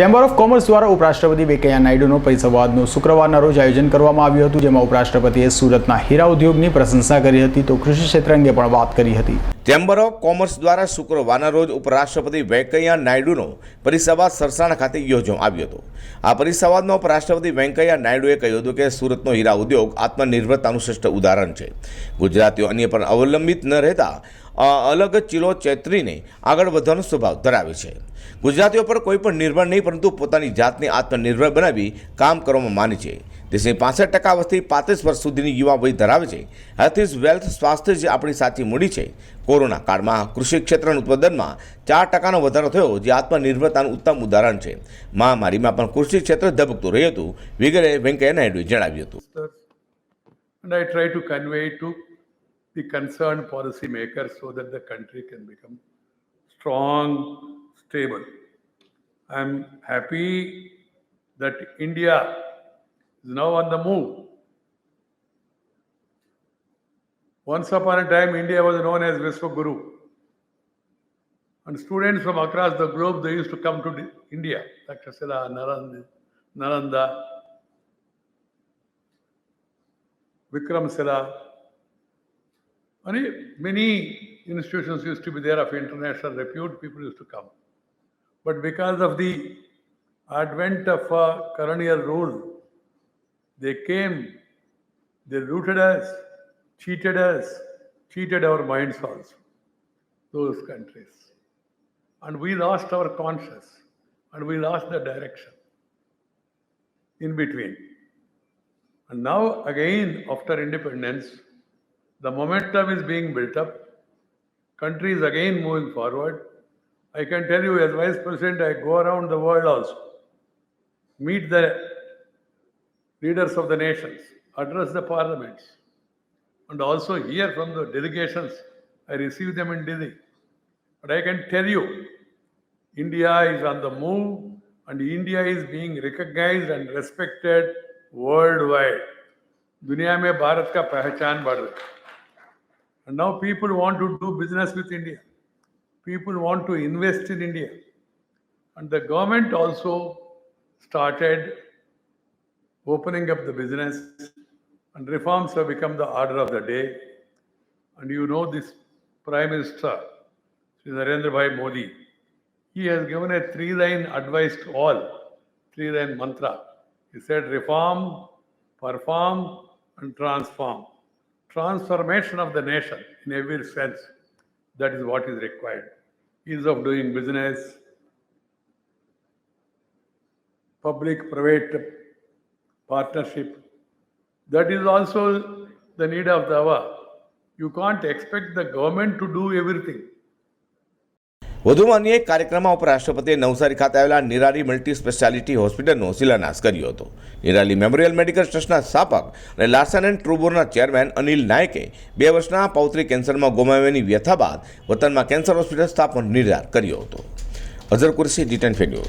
Chamber of commerce દ્વારા ઉપરાષ્ટ્રપતિ વેંકૈયા નાયડુનો પરિસંવાદનું શુક્રવારના રોજ આયોજન કરવામાં આવ્યું હતું, જેમાં ઉપરાષ્ટ્રપતિએ સુરતના હીરા ઉદ્યોગની પ્રશંસા કરી હતી તો કૃષિ ક્ષેત્ર અંગે પણ વાત કરી હતી. ચેમ્બર ઓફ કોમર્સ દ્વારા શુક્રવારના રોજ ઉપરાષ્ટ્રપતિ વેંકૈયા નાયડુનો પરિસંવાદ સરસાણા ખાતે યોજવામાં આવ્યો હતો. આ પરિસંવાદમાં ઉપરાષ્ટ્રપતિ વેંકૈયા નાયડુએ કહ્યું હતું કે સુરતનો હીરા ઉદ્યોગ આત્મનિર્ભરતાનું શ્રેષ્ઠ ઉદાહરણ છે. ગુજરાતીઓ અન્ય પર અવલંબિત ન રહેતા અલગ ચીલો ચેતરીને આગળ વધવાનો સ્વભાવ ધરાવે છે. ગુજરાતીઓ પર કોઈ પણ નિર્ભર નહીં, પરંતુ પોતાની જાતને આત્મનિર્ભર બનાવી કામ કરવામાં માને છે. દેશની પાસઠ ટકા વસ્તી પાંત્રીસ વર્ષ સુધીની યુવા વય ધરાવે છે. હેલ્થ ઇઝ વેલ્થ સ્વાસ્થ્ય જે આપણી સાચી મૂડી છે. કોરોના કાળમાં કૃષિ ક્ષેત્રના ઉત્પાદનમાં ચાર ટકાનો વધારો થયો, જે આત્મનિર્ભરતાનું ઉત્તમ ઉદાહરણ છે. મહામારીમાં પણ કૃષિ ક્ષેત્ર ધબકતું રહ્યું હતું, વગેરે વેંકૈયા નાયડુએ જણાવ્યું હતું. And I concerned policymakers so that the country can become strong, stable. I'm happy that India is now on the move. Once upon a time, India was known as Vishwaguru. And students from across the globe, they used to come to India, Takshashila, Naranda, Nalanda, Vikram Many, institutions used to be there of international repute, people used to come. But because of the advent of uh, colonial rule, they came, they looted us, cheated us, cheated our minds also, those countries. And we lost our conscience and we lost the direction in between. And now, again, after independence, the momentum is being built up. Country is again moving forward. I can tell you, as vice president, I go around the world also, meet the leaders of the nations, address the parliaments, and also hear from the delegations. I receive them in Delhi. But I can tell you, India is on the move and India is being recognized and respected worldwide. दुनिया में भारत का पहचान बढ़ रहा है and now people want to do business with India. People want to invest in India. And the government also started opening up the business and reforms have become the order of the day. And you know this Prime Minister, Sri Narendra Bhai Modi, he has given a three-line advice to all, three-line mantra. He said reform, perform, and transform. Transformation of the nation in every sense. That is what is required. Ease of doing business, public-private partnership. That is also the need of the hour. You can't expect the government to do everything. વધુમાં અન્ય એક કાર્યક્રમમાં ઉપરાષ્ટ્રપતિએ નવસારી ખાતે આવેલા Nirali multi speciality હોસ્પિટલનો શિલાન્યાસ કર્યો હતો. નિરાલી મેમોરિયલ મેડિકલ ટ્રસ્ટના સ્થાપક અને લાર્સન એન્ડ ટ્રુબોરના ચેરમેન અનિલ નાયકે બે વર્ષના પૌત્રી કેન્સરમાં ગુમાવ્યાની વ્યથા બાદ વતનમાં કેન્સર હોસ્પિટલ સ્થાપવાનો નિર્ધાર કર્યો હતો. અઝર કુરશી ડિટેન ટેન ન્યૂઝ.